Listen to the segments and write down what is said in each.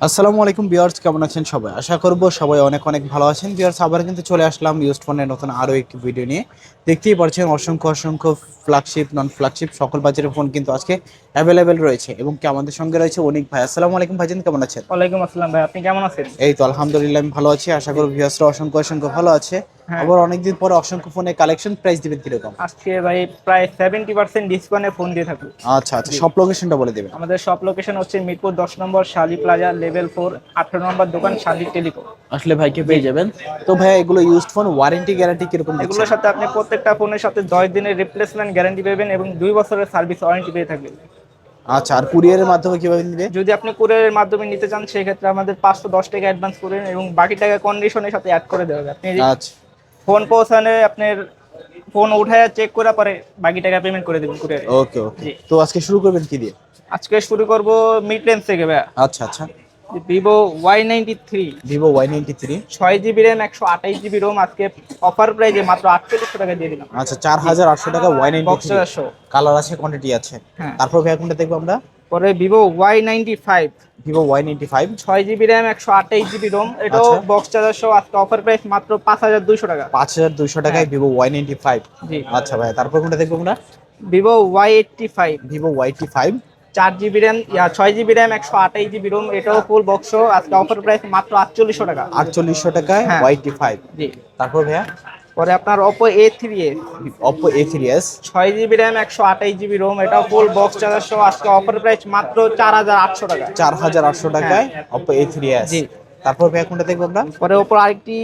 আসসালামু আলাইকুম বিয়ার্স কেমন আছেন সবাই? আশা করব সবাই অনেক অনেক ভালো আছেন। বিয়ার্স আবার কিন্তু চলে আসলাম ইউজড ফোনের নতুন আরও একটি ভিডিও নিয়ে। দেখতেই পাচ্ছেন অসংখ্য অসংখ্য ফ্ল্যাগশিপ নন ফ্ল্যাগশিপ সকল বাজারের ফোন কিন্তু আজকে অ্যাভেলেবেল রয়েছে এবং কি আমাদের সঙ্গে রয়েছে অনেক ভাই। আসসালামু আলাইকুম ভাইজান কেমন আছেন? ওয়ালাইকুম আসসালাম ভাই আপনি কেমন আছেন? এই তো আলহামদুলিল্লাহ আমি ভালো আছি। আশা করি ভিউয়ার্সরা অসংখ্য অসংখ্য ভালো আছে। আবার অনেকদিন পরে অসংখ্য ফোনে কালেকশন প্রাইস দিবেন কীরকম? আজকে ভাই প্রায় সেভেন্টি পার্সেন্ট ডিসকাউন্টে ফোন দিয়ে থাকব আচ্ছা আচ্ছা সব লোকেশনটা বলে দেবেন। আমাদের সব লোকেশন হচ্ছে মিরপুর দশ নম্বর শালি প্লাজা লেভেল ফোর আঠারো নম্বর দোকান শালি টেলিকম আসলে ভাইকে পেয়ে যাবেন। তো ভাই এগুলো ইউজড ফোন ওয়ারেন্টি গ্যারান্টি কীরকম এগুলোর সাথে আপনি প্রত্যেকটা ফোনের সাথে দশ দিনের রিপ্লেসমেন্ট গ্যারান্টি পাবেন এবং দুই বছরের সার্ভিস ওয়ারেন্টি পেয়ে থাকবেন। আচ্ছা আর কুরিয়ারের মাধ্যমে কীভাবে নিবে? যদি আপনি কুরিয়ারের মাধ্যমে নিতে চান সেক্ষেত্রে আমাদের পাঁচশো দশ টাকা অ্যাডভান্স করেন এবং বাকি টাকা কন্ডিশনের সাথে অ্যাড করে দেওয়া হবে আপনি আচ্ছা। ফোন পৌঁছানে আপনার ফোন উঠায় চেক করার পরে বাকি টাকা পেমেন্ট করে দেবেন কুরিয়ারে ওকে ওকে তো আজকে শুরু করবেন কি দিয়ে? আজকে শুরু করব মিড রেঞ্জ থেকে ভাইয়া। আচ্ছা আচ্ছা। Vivo Y ninety three Vivo Y ninety three ছয় জিবি র্যাম একশো আঠাইশ জিবি রোম আজকে অফার প্রাইজে মাত্র আটচল্লিশশো টাকা দিয়ে দিলাম। আচ্ছা চার হাজার আটশো টাকা ওয়াই নাইনটি কালার আছে কোয়ান্টিটি আছে। হ্যাঁ। তারপর ভাই কোনটা দেখব আমরা? পরে Vivo Y ninety five Vivo Y ninety five ছয় জিবি র্যাম একশো আঠাইশ জিবি রোম এটাও আচ্ছা। বক্স চার্জার আজকে অফার প্রাইস মাত্র পাঁচ হাজার দুইশো টাকা। পাঁচ হাজার দুইশো টাকায় Vivo Y ninety five G. আচ্ছা ভাই তারপর কোনটা দেখব আমরা? Vivo Y eighty five Vivo Y T five চার জিবি র্যাম ইয়া ছয় জিবি র্যাম একশো আঠাইশ জিবি রোম এটাও ফুল বক্স আজকে অফার প্রাইস মাত্র আটচল্লিশশো টাকা। আটচল্লিশশো টাকায় হ্যাঁ। Y T five G. তারপর ভাইয়া? পরে আপনার Oppo A three S Oppo A three S ছয় জিবি র্যাম একশো আঠাইশ জিবি রোম এটাও ফুল বক্স চার্জার সহ। আজকে অফার প্রাইস মাত্র চার হাজার আটশো টাকা। চার হাজার আটশো টাকায় থ্রি এস জি। তারপর ভাইয়া কোনটা দেখব আমরা? পরে ওপর আরেকটি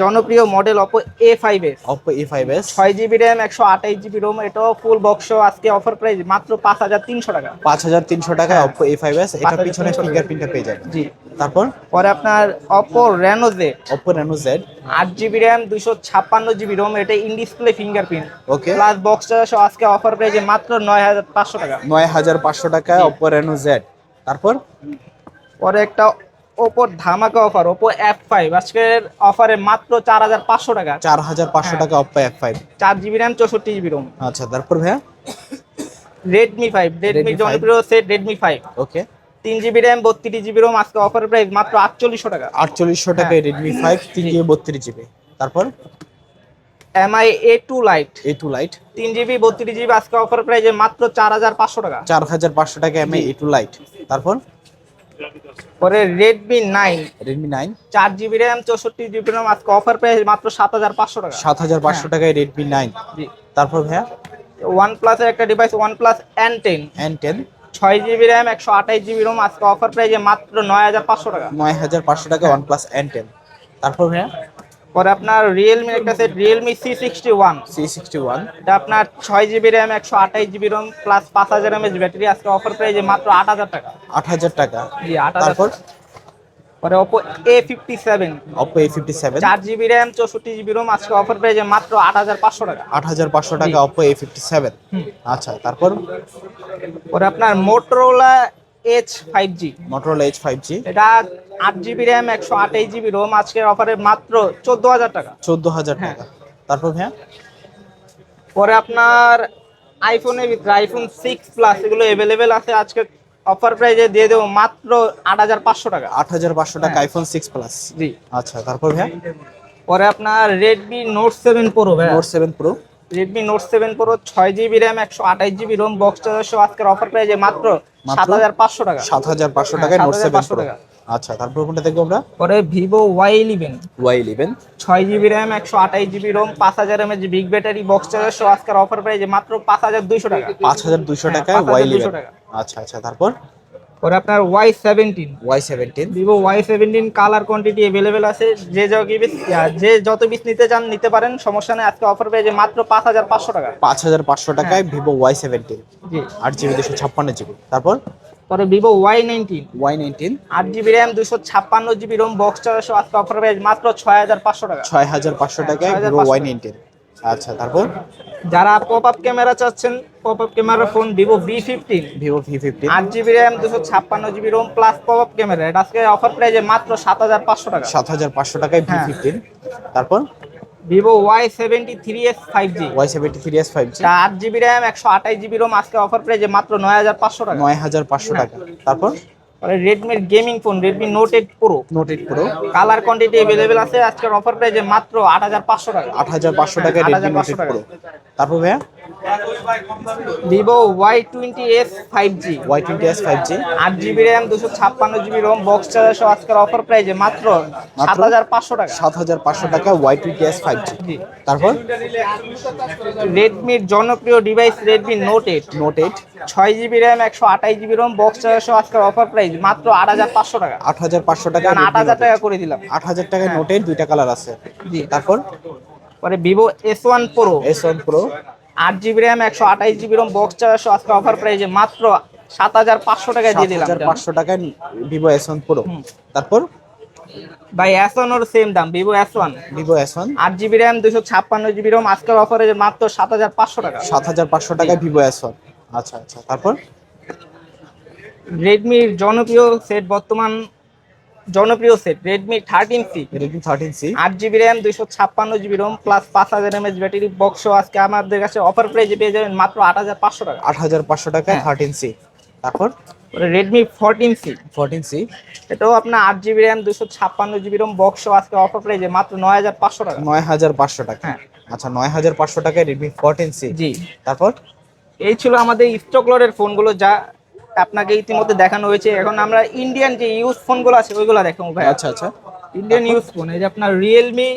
জনপ্রিয় model Oppo A five S Oppo A five S ছয় জিবি র্যাম একশো আঠাইশ জিবি রোম এটাও ফুল বক্স আজকে অফার প্রাইস মাত্র পাঁচ হাজার তিনশো টাকা। পাঁচ হাজার তিনশো টাকায় অপো এ ফাইভ এস এটা 5300 পিছনে ফিঙ্গারপ্রিন্টটা পেয়ে যাবেন। জি। তারপর? পরে আপনার Oppo Reno Z Oppo Reno Z আট জিবি র্যাম দুশো ছাপ্পান্ন জিবি রোম এটা in display fingerprint okay plus box সহ আজকে অফার প্রাইসে মাত্র নয় হাজার পাঁচশো টাকা। নয় হাজার পাঁচশো টাকায় অপো রেনো জেড তারপর? পরে একটা ওপোর ধামাকা অফার ওপো এফ ফাইভ আজকের অফারে মাত্র চার হাজার পাঁচশো টাকা। চার হাজার পাঁচশো হ্যাঁ। টাকা অপো এফ ফাইভ চার জিবি র্যাম চৌষট্টি জিবি রোম আচ্ছা তারপর ভাইয়া? রেডমি ফাইভ রেডমি জনপ্রিয় সেট রেডমি ফাইভ ওকে তিন জিবি র্যাম বত্রিশ জিবি রোম আজকে অফার প্রাইস মাত্র আটচল্লিশশো টাকা। আটচল্লিশশো টাকায় রেডমি ফাইভ তিন জিবি বত্রিশ জিবি তারপর? Mi A two lite A two lite তিন জিবি বত্রিশ জিবি আজকে অফার প্রাইসে মাত্র চার হাজার পাঁচশো টাকা। চার হাজার পাঁচশো টাকা এমআই এ টু লাইট তারপর? পরে রেডমি নাইন রেডমি নাইন চার জিবি র্যাম চৌষট্টি জিবি রোম আজকে অফার প্রাইস মাত্র সাত হাজার পাঁচশো টাকা। সাত হাজার পাঁচশো টাকায় রেডমি নাইন জি। তারপর ভাইয়া? ওয়ান প্লাসের একটা device OnePlus N ten N ten ছয় জিবি র্যাম একশো আঠাইশ জিবি রোম আজকে অফার প্রাইজে মাত্র নয় হাজার পাঁচশো টাকা। নয় হাজার পাঁচশো টাকা ওয়ান প্লাস এন টেন তারপর ভাইয়া? পরে আপনার রিয়েলমি একটা set Realme C sixty one C sixty one এটা আপনার ছয় জিবি র্যাম একশো আঠাইশ জিবি রোম প্লাস পাঁচ হাজার এমএচ ব্যাটারি আজকে অফার প্রাইজে মাত্র আট হাজার টাকা। আট হাজার টাকা। জি আট হাজার পরে Oppo A fifty seven Oppo A fifty seven চার জিবি র্যাম চৌষট্টি জিবি রোম আজকে অফার প্রাইসে মাত্র আট হাজার পাঁচশো টাকা। আট হাজার পাঁচশো টাকা অপো এ ফিফটি সেভেন আচ্ছা তারপর? পরে আপনার Motorola H five G Motorola H five G এটা আট জিবি র্যাম একশো আঠাইশ জিবি রোম আজকের অফারে মাত্র চোদ্দ হাজার টাকা। চোদ্দ হাজার হ্যাঁ। টাকা। তারপর ভাইয়া? পরে আপনার আইফোনের ভিতরে আইফোন সিক্স প্লাস এগুলো অ্যাভেলেবেল আছে আজকে অফার প্রাইজে দিয়ে দেবো মাত্র আট হাজার পাঁচশো টাকা। আট হাজার পাঁচশো টাকা হ্যাঁ। আইফোন সিক্স প্লাস জি। আচ্ছা তারপর ভাইয়া? পরে আপনার রেডমি নোট সেভেন প্রো ভাই note seven pro Redmi note seven pro ছয় জিবি র্যাম একশো আঠাশ জিবি রোম বক্স চার্জার আজকের অফার প্রাইজে মাত্র? সাত হাজার পাঁচশো টাকা। সাত হাজার পাঁচশো টাকা টাকায় নোট সেভেন প্রো টাকা। আচ্ছা তারপর কোনটা দেখব আমরা? পরে Vivo Y eleven. Y eleven. ছয় জিবি র্যাম একশো আঠাইশ জিবি রোম পাঁচ হাজার mAh big battery box charger সহ আজকের অফার প্রাইজে মাত্র পাঁচ হাজার দুইশো টাকা। পাঁচ হাজার দুইশো হ্যাঁ, 5200 ওয়াই ইলেভেন। টাকা। আচ্ছা আচ্ছা তারপর? পরে আপনার Y seventeen. Y seventeen. Vivo Y seventeen colour quantity available আছে। যে যত পিস যে যত পিস নিতে চান নিতে পারেন। সমস্যা নেই আজকে অফার পেয়েছে মাত্র পাঁচ হাজার পাঁচশো টাকা। পাঁচ হাজার পাঁচশো টাকায় হ্যাঁ। Vivo Y seventeen. জি। আট জিবি দুশো ছাপ্পান্ন জিবি। তারপর? পরে Vivo Y nineteen Y nineteen আট জিবি র্যাম দুশো ছাপ্পান্ন জিবি রোম বক্স চার্জ আজকে অফার পেয়েছে মাত্র ছয় হাজার পাঁচশো টাকা। ছয় হাজার পাঁচশো টাকায় ভিভো ওয়াই নাইনটিন আচ্ছা তারপর? যারা পপ আপ ক্যামেরা চাচ্ছেন pop up camera phone Vivo V fifteen Vivo V fifteen আট জিবি র্যাম দুশো ছাপ্পান্ন GB ROM plus pop up camera এটা আজকে অফার প্রাইজে মাত্র সাত হাজার পাঁচশো টাকা। সাত হাজার পাঁচশো টাকায় ভি হ্যাঁ। ফিফটিন তারপর? Vivo Y seventy three S five G Y seventy three S five G আট জিবি র্যাম একশো আঠাশ জিবি রোম আজকে অফার প্রাইজে মাত্র নয় হাজার পাঁচশো টাকা। নয় হাজার পাঁচশো। টাকা। তারপর? পরে রেডমির gaming phone Redmi note eight pro note eight pro colour quantity available আছে আজকের অফার প্রাইজে মাত্র আট হাজার পাঁচশো টাকা। আট হাজার পাঁচশো টাকা রেডমি নোট 8500 এইট টাকা। প্রো তারপর ভাইয়া? Vivo Y twenty S five G Y twenty S five G আট জিবি র্যাম দুশো ছাপ্পান্ন জিবি রোম বক্স চার্জার সহ আজকের অফার প্রাইসে মাত্র সাত হাজার পাঁচশো টাকা। সাত হাজার পাঁচশো টাকা Y twenty S five G. তারপর? রেডমির জনপ্রিয় device Redmi note eight note eight ছয় জিবি র্যাম একশো আঠাশ জিবি রোম বক্স চার্জার সহ আজকের অফার প্রাইস মাত্র আট হাজার পাঁচশো টাকা। আট হাজার পাঁচশো টাকা আট হাজার টাকা করে দিলাম। আট হাজার টাকায় নোট এইট দুইটা কালার আছে। জি। তারপর? পরে Vivo S one pro S one pro আট জিবি র্যাম একশো আঠাশ জিবি রোম বক্স চার্জার সহ আজকের অফার প্রাইসে মাত্র সাত হাজার পাঁচশো টাকায় দিয়ে দিলাম। পাঁচশো টাকায় ভিভো এস ওয়ান প্রো তারপর? ভাই এস ওয়ান ওর সেম দাম Vivo S one Vivo S one আট জিবি র্যাম দুশো ছাপ্পান্ন জিবি রোম আজকের অফারে মাত্র সাত হাজার পাঁচশো টাকা। সাত হাজার পাঁচশো টাকায় ভিভো এস ওয়ান আচ্ছা আচ্ছা তারপর? রেডমির জনপ্রিয় সেট বর্তমান জনপ্রিয় set Redmi thirteen C Redmi thirteen C আট জিবি র্যাম দুইশো ছাপ্পান্ন জিবি রোম প্লাস পাঁচ হাজার এমএচ ব্যাটারি বক্স আজকে আমাদের কাছে অফার প্রাইজে পেয়ে যাবেন মাত্র আট হাজার পাঁচশো টাকা। আট হাজার পাঁচশো টাকায় হ্যাঁ। থার্টিন সি তারপর? Redmi fourteen C fourteen C এটাও আপনার আট জিবি র্যাম দুশো ছাপ্পান্ন জিবি রোম বক্স আজকে অফার প্রাইজে মাত্র নয় হাজার পাঁচশো টাকা। নয় হাজার পাঁচশো টাকা। হ্যাঁ। আচ্ছা নয় হাজার পাঁচশো টাকায় রেডমি ফোরটিন সি জি। তারপর? এই ছিল আমাদের স্টক লটের ফোনগুলো যা আপনাকে ইতিমধ্যে দেখানো হয়েছে। এখন আমরা ইন্ডিয়ান যে ইউজ ফোনগুলো আছে ওইগুলো দেখাবো ভাই। আচ্ছা আচ্ছা। ইন্ডিয়ান ইউজ ফোন এই যে আপনার রিয়েলমি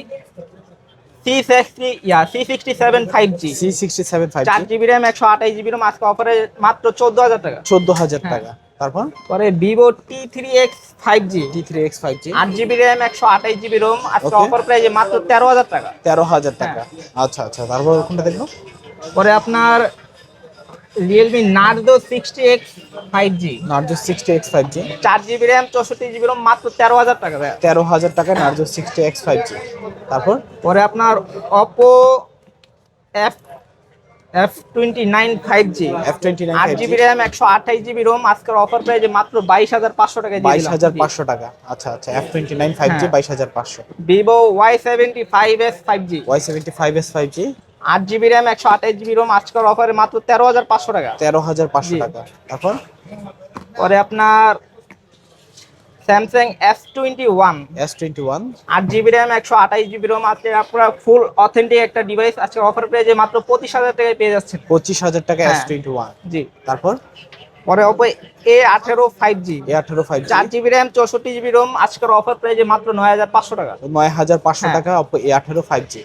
সি সিক্সটি ইয়া C sixty seven five G C sixty seven five চার জিবি র্যাম একশো আঠাশ জিবি রোম আজকে অফারে মাত্র চোদ্দ হাজার টাকা। চোদ্দ হাজার হ্যাঁ। টাকা। তারপর? পরে Vivo T three X five G T three X five G আট জিবি র্যাম একশো আঠাশ জিবি রোম আজকে Okay. অফার প্রাইজে মাত্র তেরো হাজার টাকা। তেরো হাজার টাকা। হ্যাঁ। আচ্ছা আচ্ছা। তারপর কোনটা দেখব? পরে আপনার Realme Narzo sixty X five G Narzo sixty X five G চার জিবি র্যাম চৌষট্টি জিবি রোম মাত্র তেরো হাজার টাকা তেরো হাজার টাকায় Narzo sixty X five G তারপর? পরে আপনার Oppo F F twenty nine five G F twenty nine আট জিবি র্যাম একশো আঠাশ জিবি রোম আজকের অফার প্রাইজে মাত্র বাইশ হাজার পাঁচশো টাকা বাইশ হাজার পাঁচশো টাকা। আচ্ছা আচ্ছা F twenty nine five G. বাইশ হাজার পাঁচশো। Vivo Y seventy five S five G Y seventy five S five G আট জিবি র্যাম একশো আঠাশ জিবি রোম আজকের অফারে মাত্র তেরো হাজার পাঁচশো টাকা। তেরো হাজার পাঁচশো টাকা। তারপর? পরে আপনার Samsung S twenty one S twenty one আট জিবি র্যাম একশো আঠাশ জিবি রোম আজকে আপনার ফুল অথেন্টিক একটা ডিভাইস আজকে অফার প্রাইজে মাত্র পঁচিশ হাজার টাকায় পেয়ে যাচ্ছেন। পঁচিশ হাজার টাকা এস। টোয়েন্টি ওয়ান জি। তারপর? পরে অপো এ আঠেরো ফাইভ জি এ আঠারো ফাইভ চার জিবি র্যাম চৌষট্টি জিবি রোম আজকের অফার প্রাইজে মাত্র নয় হাজার পাঁচশো টাকা। নয় হাজার পাঁচশো হ্যাঁ। টাকা অপো এ আঠারো ফাইভ জি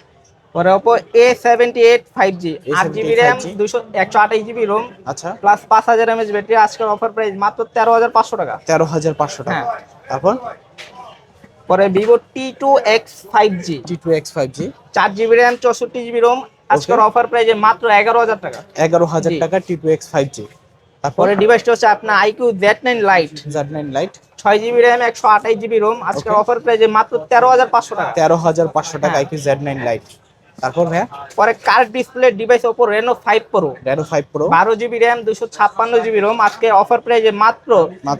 পরে Oppo A seventy eight five G আট জিবি 5G র্যাম দুশো একশো আঠাশ জিবি রোম আচ্ছা। প্লাস পাঁচ হাজার এমএচ ব্যাটারি আজকের অফার প্রাইস মাত্র তেরো হাজার পাঁচশো টাকা। তেরো হাজার পাঁচশো টাকা। তারপর? পরে Vivo T two X five G T two X five G চার জিবি র্যাম চৌষট্টি জিবি রোম আজকের অফার প্রাইসে মাত্র এগারো হাজার টাকা। এগারো হাজার জি। টাকা T two X five G তারপরে? ডিভাইসটা হচ্ছে আপনার iQOO Z nine lite Z nine lite ছয় জিবি র্যাম একশো আঠাশ জিবি রোম আজকের অফার প্রাইসে মাত্র তেরো হাজার পাঁচশো টাকা। তেরো হাজার পাঁচশো টাকা। আইকিউ জেড নাইন লাইট তারপর ভাইয়া? পরে curved display device Oppo Reno five pro Reno five pro বারো জিবি র্যাম দুশো ছাপ্পান্ন জিবি রোম আজকে অফার প্রাইসে মাত্র?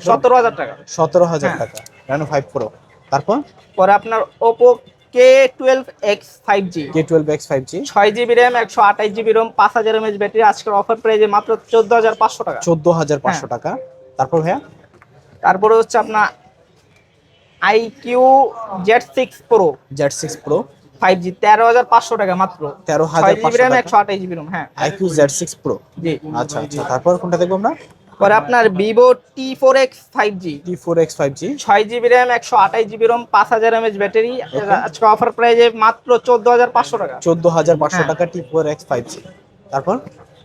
সতেরো হাজার টাকা। সতেরো হাজার হ্যাঁ। টাকা। রেনো ফাইভ প্রো তারপর? পরে আপনার Oppo K twelve X five G K twelve X five G ছয় জিবি র্যাম একশো আঠাশ জিবি রোম পাঁচ হাজার এমএচ ব্যাটারি আজকের অফার প্রাইসে মাত্র চোদ্দ হাজার পাঁচশো টাকা। চোদ্দ হাজার পাঁচশো হ্যাঁ। টাকা। তারপর ভাইয়া? তারপরে হচ্ছে আপনার iQOO Z six pro Z six pro five G তেরো হাজার পাঁচশো টাকা মাত্র। তেরো হাজার জিবি র্যাম একশো আঠাশ জিবি রোম হ্যাঁ। আইকিউ জেড সিক্স প্রো জি। আচ্ছা আচ্ছা। তারপর কোনটা দেখব আমরা? পরে আপনার Vivo T four X five G T four X five G ছয় জিবি র্যাম একশো আঠাশ জিবি রোম পাঁচ হাজার এমএচ ব্যাটারি আজকে অফার প্রাইসে মাত্র চোদ্দ হাজার পাঁচশো টাকা। চোদ্দ হাজার পাঁচশো হ্যাঁ। টাকা T four X five G তারপর?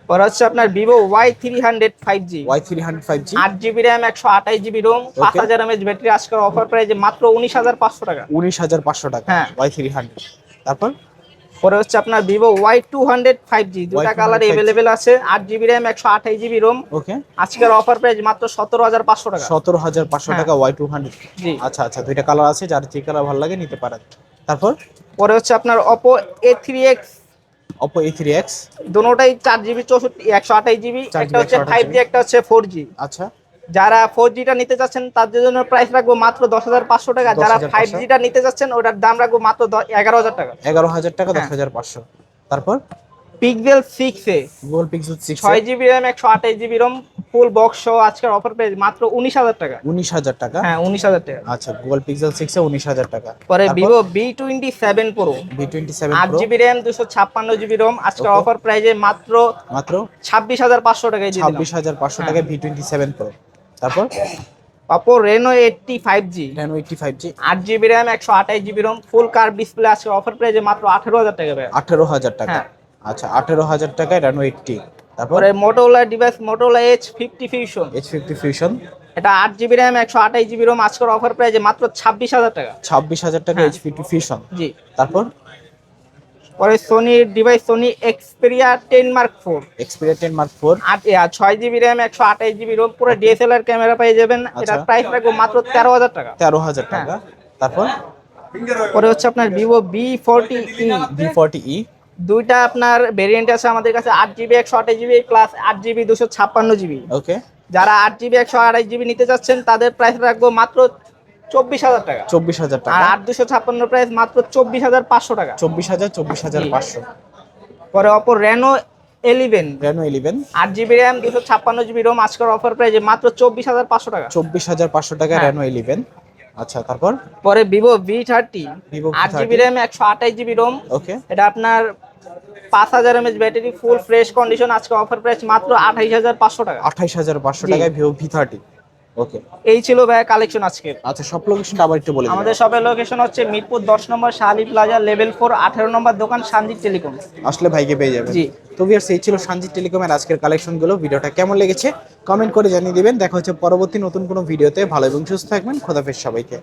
পরে হচ্ছে আপনার Vivo Y three hundred five G Y three hundred five G আট জিবি র্যাম একশো আঠাশ জিবি রোম পাঁচ হাজার এমএচ ব্যাটারি আজকের অফার প্রাইসে মাত্র উনিশ হাজার পাঁচশো টাকা। উনিশ হাজার পাঁচশো টাকা। হ্যাঁ। ওয়াই থ্রি হান্ড্রেড তারপর? পরে হচ্ছে আপনার Vivo Y two hundred five G দুটা Y200 কালার 5G অ্যাভেলেবেল আছে আট জিবি র্যাম একশো আঠাশ জিবি রোম ওকে। আজকের অফার প্রাইস মাত্র সতেরো হাজার পাঁচশো টাকা। সতেরো হাজার পাঁচশো হ্যাঁ। টাকা ওয়াই টু হান্ড্রেড। জি। আচ্ছা আচ্ছা দুইটা কালার আছে যার যে কালার ভালো লাগে নিতে পারেন। তারপর? পরে হচ্ছে আপনার Oppo A three X Oppo A three X দুটোটাই চার জিবি চৌষট্টি একশো আঠাশ জিবি একটা হচ্ছে ফাইভ জি একটা হচ্ছে ফোর জি আচ্ছা। যারা ফোর জিটা নিতে চাচ্ছেন তাদের জন্য প্রাইস রাখব মাত্র দশ হাজার পাঁচশো টাকা। যারা 10,500 ফাইভ জিটা নিতে চাচ্ছেন ওটার দাম রাখব মাত্র এগারো হাজার টাকা। এগারো হাজার টাকা দশ হ্যাঁ। হাজার পাঁচশো। তারপর? Pixel six A. Google Pixel six ছয় জিবি র্যাম একশো আঠাশ জিবি রোম ফুল বক্স সহ আজকের অফার প্রাইস মাত্র উনিশ হাজার টাকা। উনিশ হাজার টাকা? হ্যাঁ উনিশ হাজার টাকা। আচ্ছা গুগল পিক্সেল সিক্সে উনিশ হাজার টাকা। পরে Vivo V twenty seven pro V twenty seven আট জিবি র্যাম দুশো ছাপ্পান্ন জিবি রোম আজকের অফার প্রাইজে মাত্র মাত্র? ছাব্বিশ হাজার পাঁচশো টাকায় ছাব্বিশ হাজার পাঁচশো টাকায় ভি টোয়েন্টি সেভেন প্রো তারপর? Oppo Reno eight T five G ten eight T five G আট জিবি র্যাম একশো আঠাশ GB ROM full curved display আছে অফার প্রাইসে মাত্র আঠারো হাজার টাকা ভাই। আঠেরো হাজার টাকা। হ্যাঁ। আচ্ছা আঠেরো হাজার টাকায় রেনো এইটটি তারপর? পরে Motorola device Motorola edge fifty fusion edge fifty fusion এটা আট জিবি র্যাম একশো আঠাশ জিবি রোম আজকের অফার প্রাইসে মাত্র ছাব্বিশ হাজার টাকা। ছাব্বিশ হাজার টাকা। এইচ ফিফটি ফিউশন জি। তারপর? পরে সোনির device Sony Xperia ten mark four Xperia ten mark four ছয় জিবি র্যাম একশো আঠাশ জিবি রোম পুরো ডিএসএলআর ক্যামেরা পেয়ে যাবেন। আচ্ছা। এটার প্রাইস রাখব মাত্র তেরো হাজার টাকা। তেরো হাজার হ্যাঁ। টাকা। তারপর? পরে হচ্ছে আপনার Vivo V forty E V forty E দুইটা আপনার ভেরিয়েন্ট আছে আমাদের কাছে আট জিবি একশো আঠাশ জিবি প্লাস আট জিবি দুশো ছাপ্পান্ন জিবি ওকে যারা আট জিবি একশো আঠাশ জিবি নিতে চাচ্ছেন তাদের প্রাইস রাখব মাত্র চব্বিশ হাজার টাকা। চব্বিশ হাজার টাকা। আট দুশো ছাপ্পান্ন প্রাইস মাত্র চব্বিশ হাজার পাঁচশো টাকা। চব্বিশ হাজার চব্বিশ হাজার পাঁচশো। পরে Oppo Reno eleven Reno eleven আট জিবি র্যাম দুশো ছাপ্পান্ন জিবি রোম আজকের অফার মাত্র চব্বিশ হাজার পাঁচশো টাকা। চব্বিশ হাজার পাঁচশো টাকা হ্যাঁ। রেনো ইলেভেন আচ্ছা তারপর? পরে ভিভো ভি থার্টি আট জিবি র্যাম একশো আঠাশ জিবি রোম ওকে এটা আপনার পাঁচ হাজার mAh battery full fresh condition আজকে অফার প্রাইস মাত্র আঠাইশ হাজার পাঁচশো টাকা। আঠাইশ হাজার পাঁচশো টাকায় ভিভো ভি থার্টি ওকে। এই ছিল ভাই কালেকশন আজকে আচ্ছা সব লোকেশনটা আবার একটু বলে আমাদের সবের লোকেশন হচ্ছে মিরপুর দশ নম্বর শালি প্লাজা লেভেল ফোর আঠেরো নম্বর দোকান সঞ্জিত টেলিকম আসলে ভাইকে পেয়ে যাবেন। জি। তো ভিউয়ার্স এই ছিল সঞ্জিত টেলিকমের আজকের কালেকশনগুলো ভিডিওটা কেমন লেগেছে? কমেন্ট করে জানিয়ে দিবেন। দেখা হচ্ছে পরবর্তী নতুন কোনো ভিডিওতে ভালো এবং সুস্থ থাকবেন। খোদাফেজ সবাইকে।